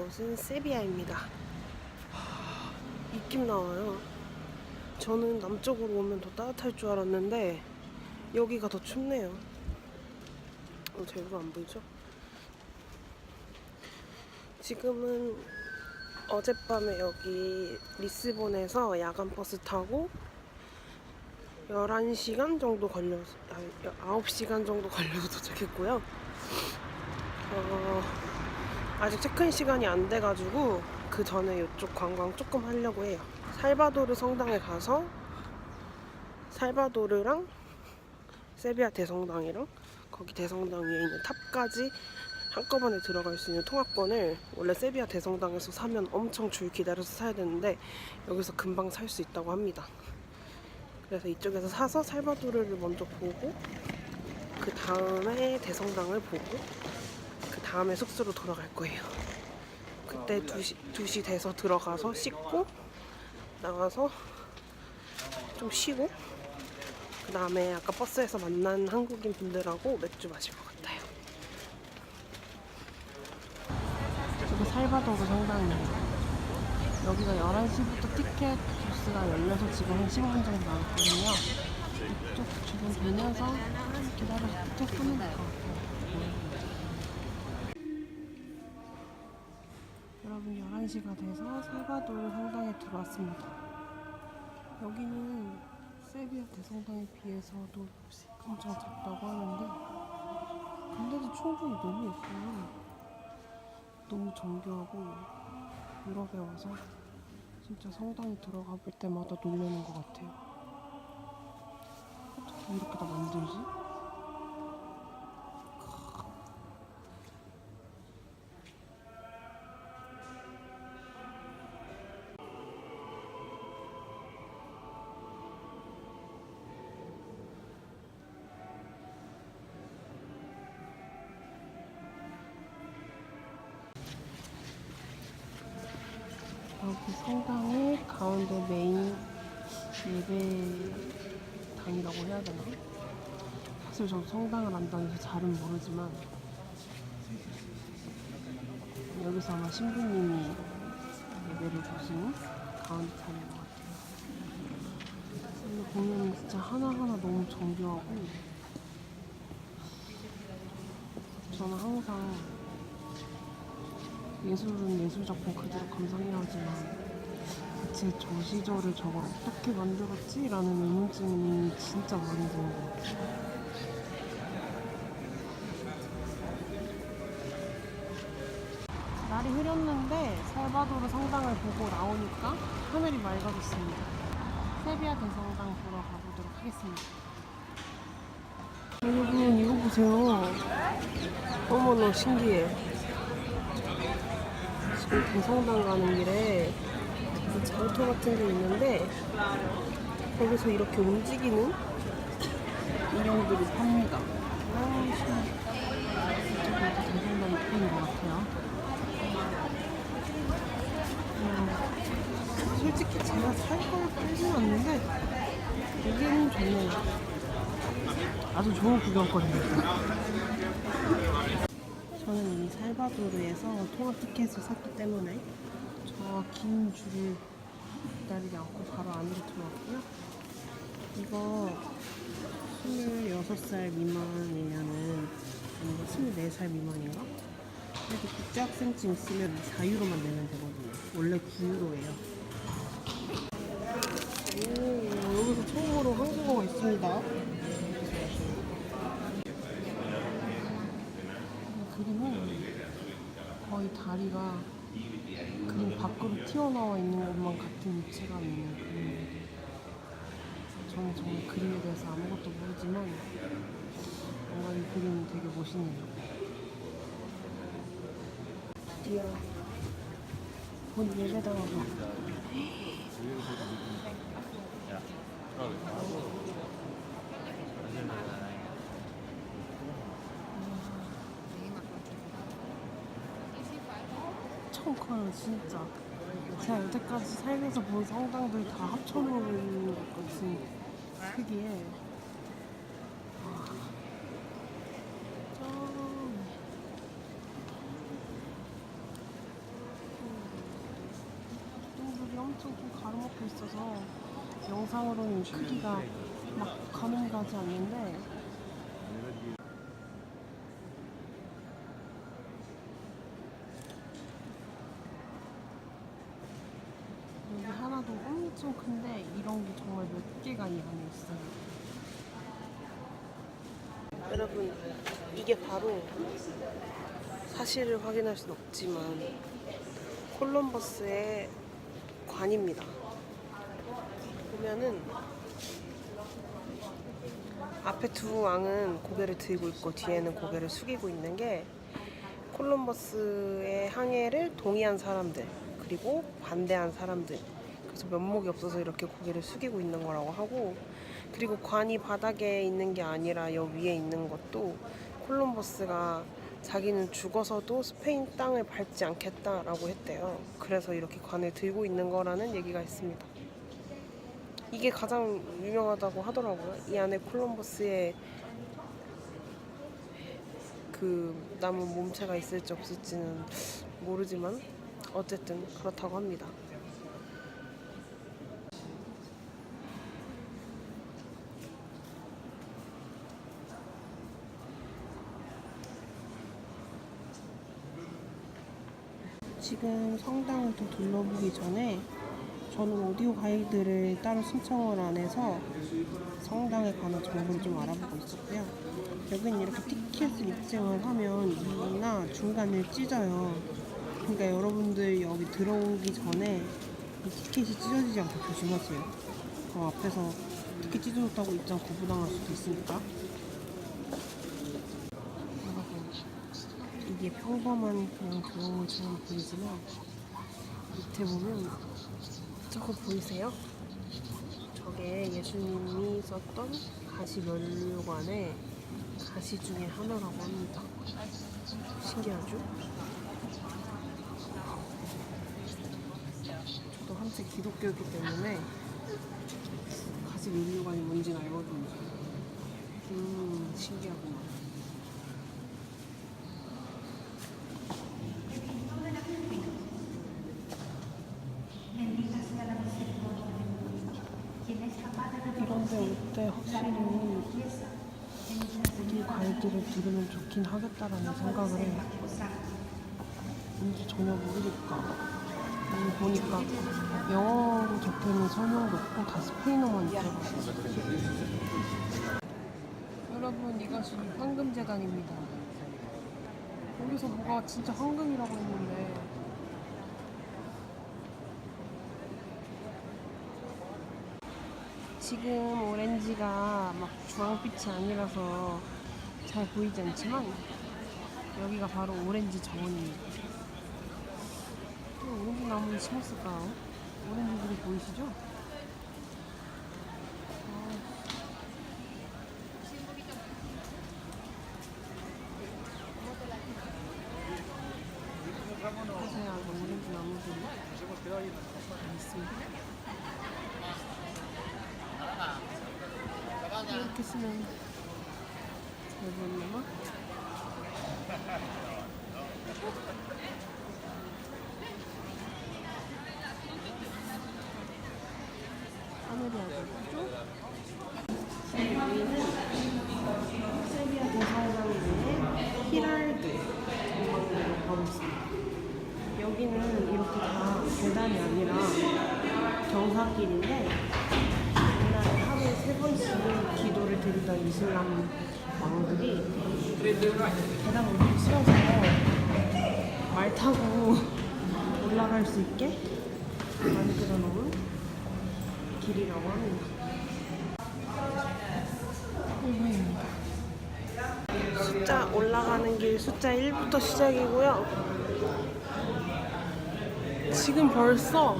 이곳은 세비야입니다. 하, 입김 나와요. 저는 남쪽으로 오면 더 따뜻할 줄 알았는데 여기가 더 춥네요. 어, 제 얼굴 안 보이죠? 지금은 어젯밤에 여기 리스본에서 야간 버스 타고 11시간 정도 걸려서, 아, 9시간 정도 걸려서 도착했고요. 어, 아직 체크인 시간이 안 돼가지고 그 전에 이쪽 관광 조금 하려고 해요. 살바도르 성당에 가서 살바도르랑 세비야 대성당이랑 거기 대성당 위에 있는 탑까지 한꺼번에 들어갈 수 있는 통합권을 원래 세비야 대성당에서 사면 엄청 줄 기다려서 사야 되는데 여기서 금방 살 수 있다고 합니다. 그래서 이쪽에서 사서 살바도르를 먼저 보고 그 다음에 대성당을 보고 그 다음에 숙소로 돌아갈 거예요. 그때 2시, 2시 돼서 들어가서 씻고 나가서 좀 쉬고 그 다음에 아까 버스에서 만난 한국인 분들하고 맥주 마실 것 같아요. 저기 살바도르 성당이에요. 여기가 11시부터 티켓 부스가 열려서 지금 한 15분 정도 남았거든요. 이쪽 주변 다녀서 기다려서 티켓 것 같아요. 여러분 11시가 돼서 살바도르 성당에 들어왔습니다. 여기는 세비야 대성당에 비해서도 엄청 작다고 하는데 근데도 충분히 너무 예뻐요. 너무 정교하고 유럽에 와서 진짜 성당에 들어가 볼 때마다 놀라는 것 같아요. 어떻게 이렇게 다 만들지? 여기 성당의 가운데 메인 예배당이라고 해야 되나? 사실 저 성당을 안 다녀서 잘은 모르지만 여기서 아마 신부님이 예배를 주시는 가운데 자리인 것 같아요. 여기 보면 진짜 하나하나 너무 정교하고 저는 항상 예술은 예술 작품 그대로 감상해야 하지만 대체 저 시절을 저걸 어떻게 만들었지? 라는 의문점이 진짜 많이 드는 것 같아요. 날이 흐렸는데 살바도르 성당을 보고 나오니까 하늘이 맑아졌습니다. 세비야 대성당 보러 가보도록 하겠습니다. 여러분 이거 보세요. 어머나 신기해. 대성당 가는 길에 그 장터 같은 게 있는데 거기서 이렇게 움직이는 인형들이 팝니다. 아, 신기해. 이쪽에도 대성당 이쁜 것 같아요. 음, 솔직히 제가 살걸 팔진 않는데 여기는 좋네요. 아주 좋은 구경거리입니다. 저는 이미 살바도르에서 통합 티켓을 샀기 때문에 저 긴 줄을 기다리지 않고 바로 안으로 들어왔고요. 이거 26살 미만이면은 아니면 24살 미만인가? 이렇게 국제학생증 있으면 4유로만 내면 되거든요. 원래 9유로예요. 오, 여기서 처음으로 한국어가 있습니다. 그림은 거의 다리가 그림 밖으로 튀어나와 있는 것만 같은 입체감이 있는 그림인데 저는 정말 그림에 대해서 아무것도 모르지만 뭔가 이 그림은 되게 멋있네요. 드디어 본 예배당으로 엄청 커요, 진짜. 제가 여태까지 살면서 본 성당들 다 합쳐놓은 것 같은 크기에. 아, 동들이 음. 엄청 좀 가로막고 있어서 영상으로는 크기가 막 가늠가지 않는데 엄청 큰데 이런 게 정말 몇 개가 이 안에 있어요. 여러분 이게 바로 사실을 확인할 수는 없지만 콜럼버스의 관입니다. 보면은 앞에 두 왕은 고개를 들고 있고 뒤에는 고개를 숙이고 있는 게 콜럼버스의 항해를 동의한 사람들 그리고 반대한 사람들 그래서 면목이 없어서 이렇게 고개를 숙이고 있는 거라고 하고 그리고 관이 바닥에 있는 게 아니라 여 위에 있는 것도 콜럼버스가 자기는 죽어서도 스페인 땅을 밟지 않겠다라고 했대요. 그래서 이렇게 관을 들고 있는 거라는 얘기가 있습니다. 이게 가장 유명하다고 하더라고요. 이 안에 콜럼버스의 그 남은 몸체가 있을지 없을지는 모르지만 어쨌든 그렇다고 합니다. 지금 성당을 더 둘러보기 전에 저는 오디오 가이드를 따로 신청을 안 해서 성당에 관한 정보를 좀 알아보고 있었고요. 여기는 이렇게 티켓을 입증을 하면 이나 중간을 찢어요. 그러니까 여러분들 여기 들어오기 전에 이 티켓이 찢어지지 않게 조심하세요. 그 앞에서 티켓 찢어졌다고 입장 거부당할 수도 있으니까. 여러분, 이게 평범한 그냥 교회처럼 보이지만 밑에 보면 저거 보이세요? 저게 예수님이 썼던 가시 면류관의 가시 중에 하나라고 합니다. 신기하죠? 저도 한때 기독교였기 때문에 가시 면류관이 뭔지는 알거든요. 음, 신기하구나. 이런데 올 때 확실히 가이드를 들으면 좋긴 하겠다라는 생각을 해요. 뭔지 전혀 모르니까. 보니까 영어로 적혀있는 설명도 없고 다 스페인어만 있어가지고. 여러분 이것이 황금재단입니다. 여기서 뭐가 진짜 황금이라고 했는데 지금 오렌지가 막 주황빛이 아니라서 잘 보이지 않지만 여기가 바로 오렌지 정원입니다. 또 오렌지 나무를 심었을까요? 오렌지들이 보이시죠? 아, 자세하게 오렌지 나무들이 있습니다. 이렇게 쓰면 하늘이 아주 예쁘죠? 여기는 세비야 내에 히랄드 전망대로 가고 있습니다. 여기는 이렇게 다 계단이 아니라 경사길인데 하루에 세 번씩 기도를 드리던 이슬람 왕들이 계단 올리기 싫어서 말 타고 올라갈 수 있게 만들어 놓은 길이라고 합니다. 숫자 올라가는 길 숫자 1부터 시작이고요. 지금 벌써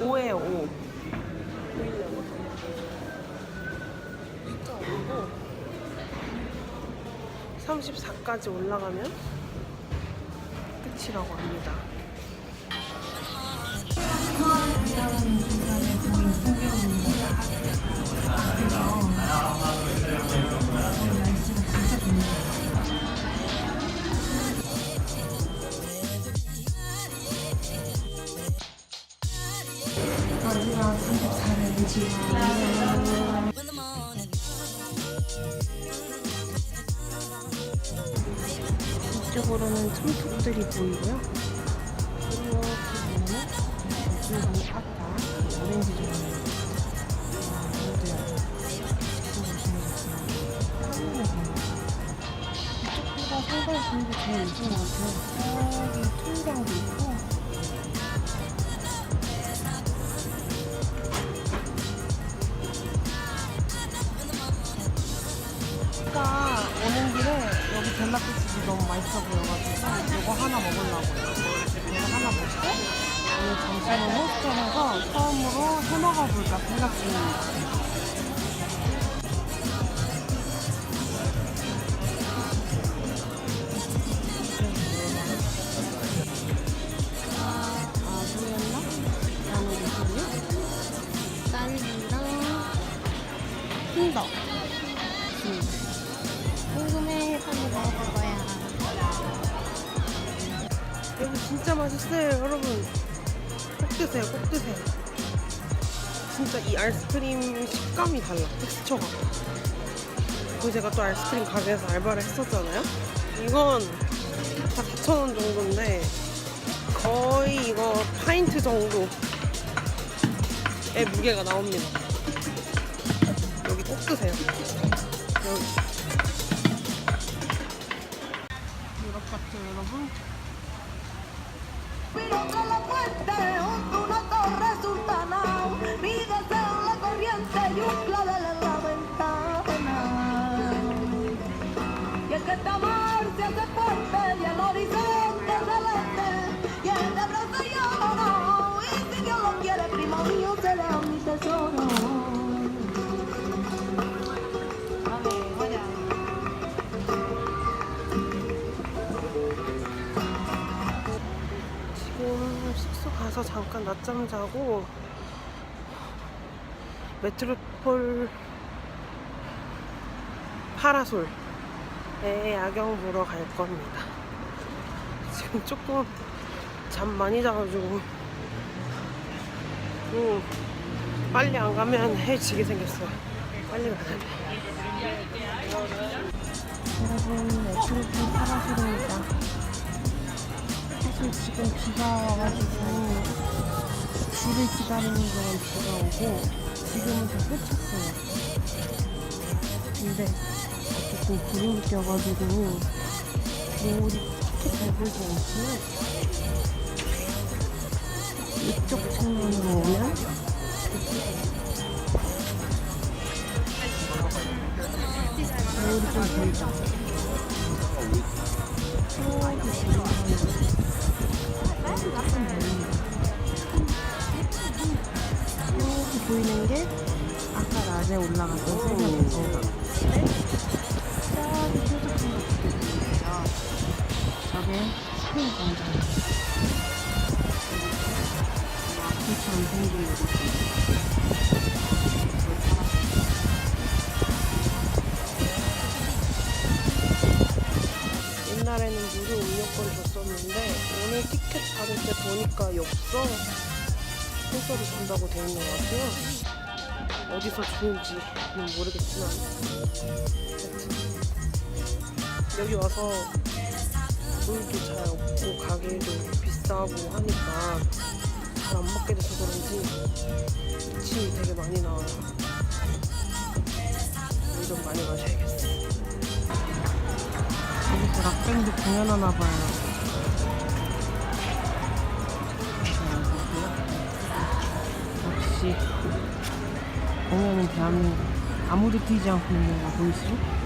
5예요, 5. 34까지 올라가면 끝이라고 합니다. 이쪽으로는 참석들이 보이고요. 이렇게 보면은 중간에 아까 오렌지 종류 이쪽보다 상당히 분위기 제일 이쁜 것 같아요. 저기 통장도 있고 점심은 호스텔에서 처음으로 해 먹어볼까 생각 중입니다. 아, 흰덕. 음. 궁금해. 빨리 먹어볼 거야. 여기 진짜 맛있어요, 여러분. 꼭 드세요, 꼭 드세요. 진짜 이 아이스크림 식감이 달라, 텍스처가. 그리고 제가 또 아이스크림 가게에서 알바를 했었잖아요. 이건 다 4,000원 정도인데 거의 이거 파인트 정도의 무게가 나옵니다. 여기 꼭 드세요. 여기. Mío, será mi tesoro. 지금 숙소 가서 잠깐 낮잠 자고 메트로폴 파라솔에 야경 보러 갈 겁니다. 지금 조금 잠 많이 자가지고 음, 빨리 안 가면 해 지게 생겼어요. 빨리 가야 돼. 여러분 메트로폴 파라솔입니다. 사실 지금 비가 와가지고 비를 기다리는 동안 비가 오고 지금은 다 끝쳤어요. 근데 어쨌든 구름이 껴가지고 노을이 그렇게 잘 보이지 않지만 이쪽 측면으로 오면 노을이 좀 보이죠? 여기 보이는 게 아까 낮에 올라갔던 새벽 정상. 저기 표적한 것도 보이죠. 저게 스페인 광장. 앞뒤처럼 생긴 곳이. 옛날에는 무료 음료권 줬었는데 오늘 티켓 받을 때 보니까 엽서 스폰서를 준다고 되어 있는 것 같아요. 어디서 주는지는 모르겠지만 여기 와서 물도 잘 없고 가게도 비싸고 하니까 잘안 침이 되게 많이 나와요. 물좀 많이 마셔야겠어. 여기서 락밴드 공연하나 봐요. 역시 공연은 대한민국 아무도 뛰지 않고 있는 거 보이시죠?